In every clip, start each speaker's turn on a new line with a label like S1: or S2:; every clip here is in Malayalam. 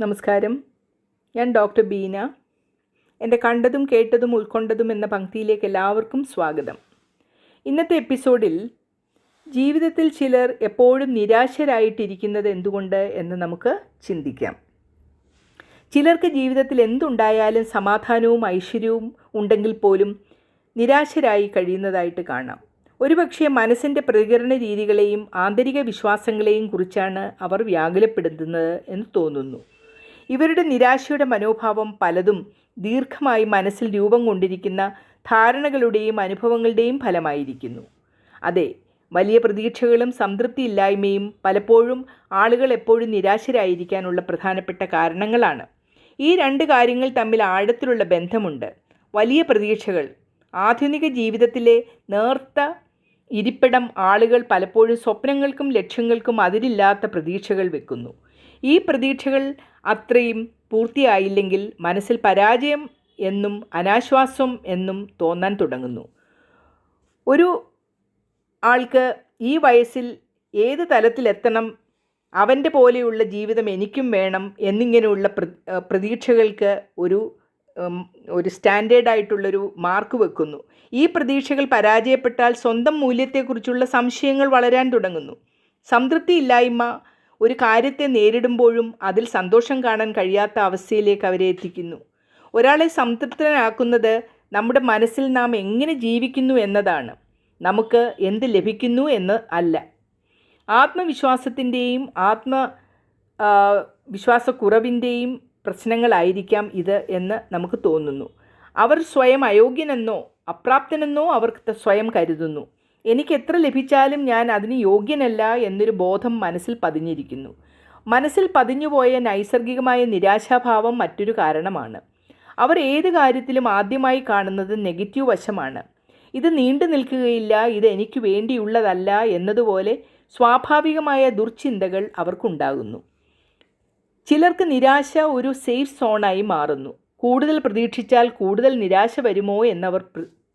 S1: നമസ്കാരം. ഞാൻ ഡോക്ടർ ബീന. എന്റെ കണ്ടതും കേട്ടതും ഉൾക്കൊണ്ടതും എന്ന പങ്ക്തിയിലേക്ക് എല്ലാവർക്കും സ്വാഗതം. ഇന്നത്തെ എപ്പിസോഡിൽ ജീവിതത്തിൽ ചിലർ എപ്പോഴും നിരാശരായിട്ടിരിക്കുന്നത് എന്തുകൊണ്ട് എന്ന് നമുക്ക് ചിന്തിക്കാം. ചിലർക്ക് ജീവിതത്തിൽ എന്തുണ്ടായാലും സമാധാനവും ഐശ്വര്യവും ഉണ്ടെങ്കിൽ പോലും നിരാശരായി കഴിയുന്നതായിട്ട് കാണാം. ഒരുപക്ഷെ മനസ്സിന്റെ പ്രതികരണ രീതികളെയും ആന്തരിക വിശ്വാസങ്ങളെയും കുറിച്ചാണ് അവർ വ്യാകുലപ്പെടുത്തുന്നത് എന്ന് തോന്നുന്നു. ഇവരുടെ നിരാശയുടെ മനോഭാവം പലതും ദീർഘമായി മനസ്സിൽ രൂപം കൊണ്ടിരിക്കുന്ന ധാരണകളുടെയും അനുഭവങ്ങളുടെയും ഫലമായിരിക്കുന്നു. അതെ വലിയ പ്രതീക്ഷകളും സംതൃപ്തിയില്ലായ്മയും പലപ്പോഴും ആളുകൾ എപ്പോഴും നിരാശരായിരിക്കാനുള്ള പ്രധാനപ്പെട്ട കാരണങ്ങളാണ്. ഈ രണ്ട് കാര്യങ്ങൾ തമ്മിൽ ആഴത്തിലുള്ള ബന്ധമുണ്ട്. വലിയ പ്രതീക്ഷകൾ ആധുനിക ജീവിതത്തിലെ നേർത്ത ഇരിപ്പിടം ആളുകൾ പലപ്പോഴും സ്വപ്നങ്ങൾക്കും ലക്ഷ്യങ്ങൾക്കും അതിരില്ലാത്ത പ്രതീക്ഷകൾ വെക്കുന്നു. ഈ പ്രതീക്ഷകൾ അത്രയും പൂർത്തിയായില്ലെങ്കിൽ മനസ്സിൽ പരാജയം എന്നും അനാശ്വാസം എന്നും തോന്നാൻ തുടങ്ങുന്നു. ഒരു ആൾക്ക് ഈ വയസ്സിൽ ഏത് തലത്തിലെത്തണം? അവന്റെ പോലെയുള്ള ജീവിതം എനിക്കും വേണം എന്നിങ്ങനെയുള്ള പ്രതീക്ഷകൾക്ക് ഒരു ഒരു സ്റ്റാൻഡേർഡായിട്ടുള്ളൊരു മാർക്ക് വെക്കുന്നു. ഈ പ്രതീക്ഷകൾ പരാജയപ്പെട്ടാൽ സ്വന്തം മൂല്യത്തെക്കുറിച്ചുള്ള സംശയങ്ങൾ വളരാൻ തുടങ്ങുന്നു. സംതൃപ്തിയില്ലായ്മ ഒരു കാര്യത്തെ നേരിടുമ്പോഴും അതിൽ സന്തോഷം കാണാൻ കഴിയാത്ത അവസ്ഥയിലേക്ക് അവരെ എത്തിക്കുന്നു. ഒരാളെ സംതൃപ്തനാക്കുന്നത് നമ്മുടെ മനസ്സിൽ നാം എങ്ങനെ ജീവിക്കുന്നു എന്നതാണ്. നമുക്ക് എന്ത് ലഭിക്കുന്നു എന്ന് അല്ല. ആത്മവിശ്വാസത്തിന്റെയും ആത്മ വിശ്വാസക്കുറവിന്റെയും പ്രശ്നങ്ങളായിരിക്കാം ഇത് എന്ന് നമുക്ക് തോന്നുന്നു. അവർ സ്വയം അയോഗ്യനെന്നോ അപ്രാപ്തനെന്നോ അവർക്ക് സ്വയം കരുതുന്നു. എനിക്ക് എത്ര ലഭിച്ചാലും ഞാൻ അതിന് യോഗ്യനല്ല എന്നൊരു ബോധം മനസ്സിൽ പതിഞ്ഞിരിക്കുന്നു. മനസ്സിൽ പതിഞ്ഞുപോയ നൈസർഗികമായ നിരാശാഭാവം മറ്റൊരു കാരണമാണ്. അവർ ഏത് കാര്യത്തിലും ആദ്യമായി കാണുന്നത് നെഗറ്റീവ് വശമാണ്. ഇത് നീണ്ടു നിൽക്കുകയില്ല ഇത് എനിക്ക് വേണ്ടിയുള്ളതല്ല എന്നതുപോലെ സ്വാഭാവികമായ ദുർചിന്തകൾ അവർക്കുണ്ടാകുന്നു. ചിലർക്ക് നിരാശ ഒരു സേഫ് സോണായി മാറുന്നു. കൂടുതൽ പ്രതീക്ഷിച്ചാൽ കൂടുതൽ നിരാശ വരുമോ എന്നവർ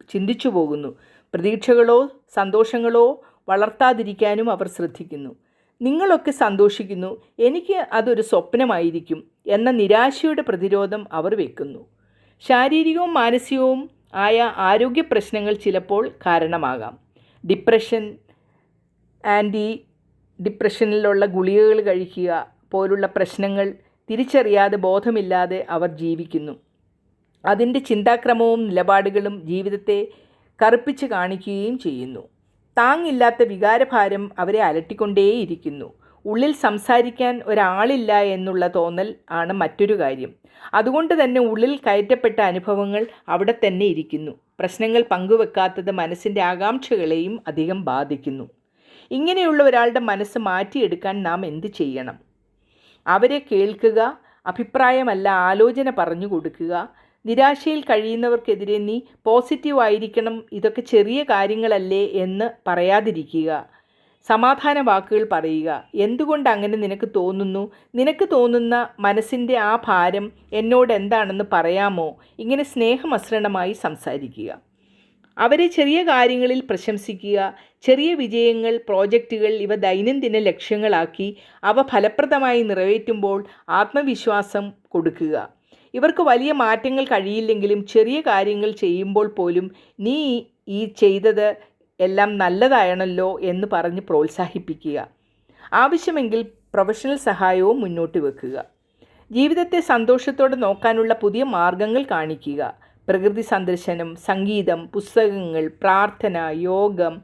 S1: ചിന്തിച്ചു പോകുന്നു പ്രതീക്ഷകളോ സന്തോഷങ്ങളോ വളർത്താതിരിക്കാനും അവർ ശ്രദ്ധിക്കുന്നു. നിങ്ങളൊക്കെ സന്തോഷിക്കുന്നു. എനിക്ക് അതൊരു സ്വപ്നമായിരിക്കും എന്ന നിരാശയുടെ പ്രതിരോധം അവർ വെക്കുന്നു. ശാരീരികവും മാനസികവും ആയ ആരോഗ്യ പ്രശ്നങ്ങൾ ചിലപ്പോൾ കാരണമാകാം. ഡിപ്രഷൻ ആന്റി ഡിപ്രഷനിലുള്ള ഗുളികകൾ കഴിക്കുക പോലുള്ള പ്രശ്നങ്ങൾ തിരിച്ചറിയാതെ ബോധമില്ലാതെ അവർ ജീവിക്കുന്നു. അതിന്റെ ചിന്താക്രമവും നിലപാടുകളും ജീവിതത്തെ കറുപ്പിച്ച് കാണിക്കുകയും ചെയ്യുന്നു. താങ്ങില്ലാത്ത വികാരഭാരം അവരെ അലട്ടിക്കൊണ്ടേയിരിക്കുന്നു. ഉള്ളിൽ സംസാരിക്കാൻ ഒരാളില്ല എന്നുള്ള തോന്നൽ ആണ് മറ്റൊരു കാര്യം. അതുകൊണ്ട് തന്നെ ഉള്ളിൽ കയറ്റപ്പെട്ട അനുഭവങ്ങൾ അവിടെ തന്നെ ഇരിക്കുന്നു. പ്രശ്നങ്ങൾ പങ്കുവെക്കാത്തത് മനസ്സിന്റെ ആകാംക്ഷകളെയും അധികം ബാധിക്കുന്നു. ഇങ്ങനെയുള്ള ഒരാളുടെ മനസ്സ് മാറ്റിയെടുക്കാൻ നാം എന്ത് ചെയ്യണം? അവരെ കേൾക്കുക അഭിപ്രായമല്ല ആലോചന പറഞ്ഞു കൊടുക്കുക നിരാശയിൽ കഴിയുന്നവർക്കെതിരെ നീ പോസിറ്റീവ് ആയിരിക്കണം ഇതൊക്കെ ചെറിയ കാര്യങ്ങളല്ലേ എന്ന് പറയാതിരിക്കുക. സമാധാന വാക്കുകൾ പറയുക. എന്തുകൊണ്ട് അങ്ങനെ നിനക്ക് തോന്നുന്നു? നിനക്ക് തോന്നുന്ന മനസ്സിന്റെ ആ ഭാരം എന്നോട് എന്താണെന്ന് പറയാമോ? ഇങ്ങനെ സ്നേഹമസൃണമായി സംസാരിക്കുക. അവരെ ചെറിയ കാര്യങ്ങളിൽ പ്രശംസിക്കുക. ചെറിയ വിജയങ്ങൾ പ്രോജക്റ്റുകൾ ഇവ ദൈനംദിന ലക്ഷ്യങ്ങളാക്കി അവ ഫലപ്രദമായി നിറവേറ്റുമ്പോൾ ആത്മവിശ്വാസം കൊടുക്കുക. ഇവർക്ക് വലിയ മാറ്റങ്ങൾ കഴിയില്ലെങ്കിലും ചെറിയ കാര്യങ്ങൾ ചെയ്യുമ്പോൾ പോലും നീ ഈ ചെയ്തത് എല്ലാം നല്ലതായണല്ലോ എന്ന് പറഞ്ഞ് പ്രോത്സാഹിപ്പിക്കുക. ആവശ്യമെങ്കിൽ പ്രൊഫഷണൽ സഹായവും മുന്നോട്ട് വെക്കുക. ജീവിതത്തെ സന്തോഷത്തോടെ നോക്കാനുള്ള പുതിയ മാർഗങ്ങൾ കാണിക്കുക. പ്രകൃതി സന്ദർശനം സംഗീതം പുസ്തകങ്ങൾ പ്രാർത്ഥന യോഗം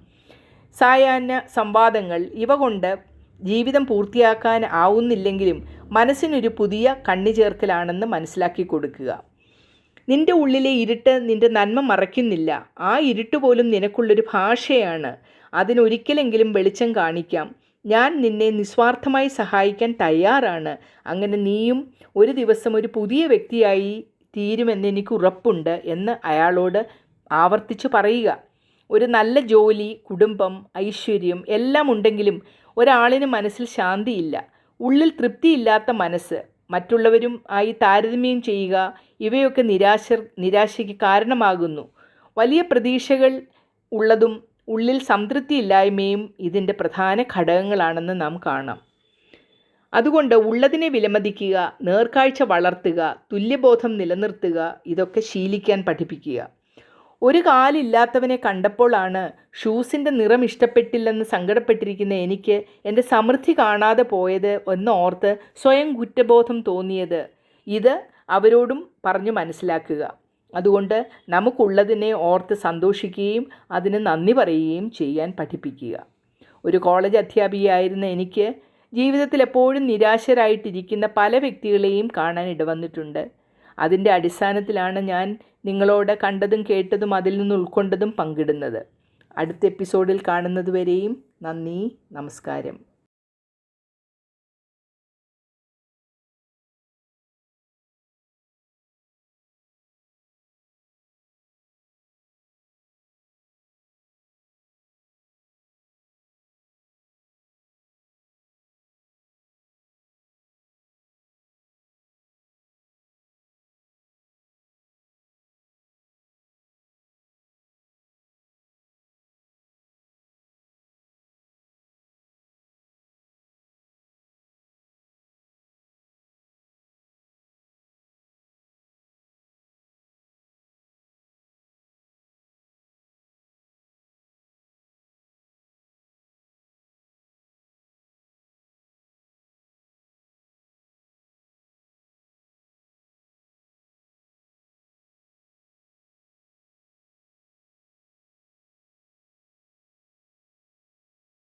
S1: സായാഹ്ന സംവാദങ്ങൾ ഇവ കൊണ്ട് ജീവിതം പൂർത്തിയാക്കാൻ ആവുന്നില്ലെങ്കിലും മനസ്സിനൊരു പുതിയ കണ്ണി ചേർക്കലാണെന്ന് മനസ്സിലാക്കി കൊടുക്കുക. നിന്റെ ഉള്ളിലെ ഇരുട്ട് നിന്റെ നന്മ മറയ്ക്കുന്നില്ല. ആ ഇരുട്ട് പോലും നിനക്കുള്ളൊരു ഭാഷയാണ്. അതിനൊരിക്കലെങ്കിലും വെളിച്ചം കാണിക്കാം. ഞാൻ നിന്നെ നിസ്വാർത്ഥമായി സഹായിക്കാൻ തയ്യാറാണ്. അങ്ങനെ നീയും ഒരു ദിവസം ഒരു പുതിയ വ്യക്തിയായി തീരുമെന്ന് എനിക്ക് ഉറപ്പുണ്ട് എന്ന് അയാളോട് ആവർത്തിച്ച് പറയുക. ഒരു നല്ല ജോലി കുടുംബം ഐശ്വര്യം എല്ലാം ഉണ്ടെങ്കിലും ഒരാളിന് മനസ്സിൽ ശാന്തിയില്ല. ഉള്ളിൽ തൃപ്തിയില്ലാത്ത മനസ്സ്. മറ്റുള്ളവരും ആയി താരതമ്യം ചെയ്യുക ഇവയൊക്കെ നിരാശ നിരാശയ്ക്ക് കാരണമാകുന്നു. വലിയ പ്രതീക്ഷകൾ ഉള്ളതും ഉള്ളിൽ സംതൃപ്തിയില്ലായ്മയും ഇതിന്റെ പ്രധാന ഘടകങ്ങളാണെന്ന് നാം കാണാം. അതുകൊണ്ട് ഉള്ളതിനെ വിലമതിക്കുക നേർക്കാഴ്ച വളർത്തുക തുല്യബോധം നിലനിർത്തുക ഇതൊക്കെ ശീലിക്കാൻ പഠിപ്പിക്കുക. ഒരു കാലില്ലാത്തവനെ കണ്ടപ്പോഴാണ് ഷൂസിന്റെ നിറം ഇഷ്ടപ്പെട്ടില്ലെന്ന് സങ്കടപ്പെട്ടിരിക്കുന്ന എനിക്ക് എന്റെ സമൃദ്ധി കാണാതെ പോയത് എന്നോർത്ത് സ്വയം കുറ്റബോധം തോന്നിയത്. ഇത് അവരോടും പറഞ്ഞു മനസ്സിലാക്കുക. അതുകൊണ്ട് നമുക്കുള്ളതിനെ ഓർത്ത് സന്തോഷിക്കുകയും അതിന് നന്ദി പറയുകയും ചെയ്യാൻ പഠിപ്പിക്കുക. ഒരു കോളേജ് അധ്യാപികയായിരുന്ന എനിക്ക് ജീവിതത്തിൽ എപ്പോഴും നിരാശരായിട്ടിരിക്കുന്ന പല വ്യക്തികളെയും കാണാൻ ഇടവന്നിട്ടുണ്ട്. അതിന്റെ അടിസ്ഥാനത്തിലാണ് ഞാൻ നിങ്ങളോട് കണ്ടതും കേട്ടതും അതിൽ നിന്ന് ഉൾക്കൊണ്ടതും പങ്കിടുന്നത്. അടുത്ത എപ്പിസോഡിൽ കാണുന്നതുവരെയും നന്ദി നമസ്കാരം.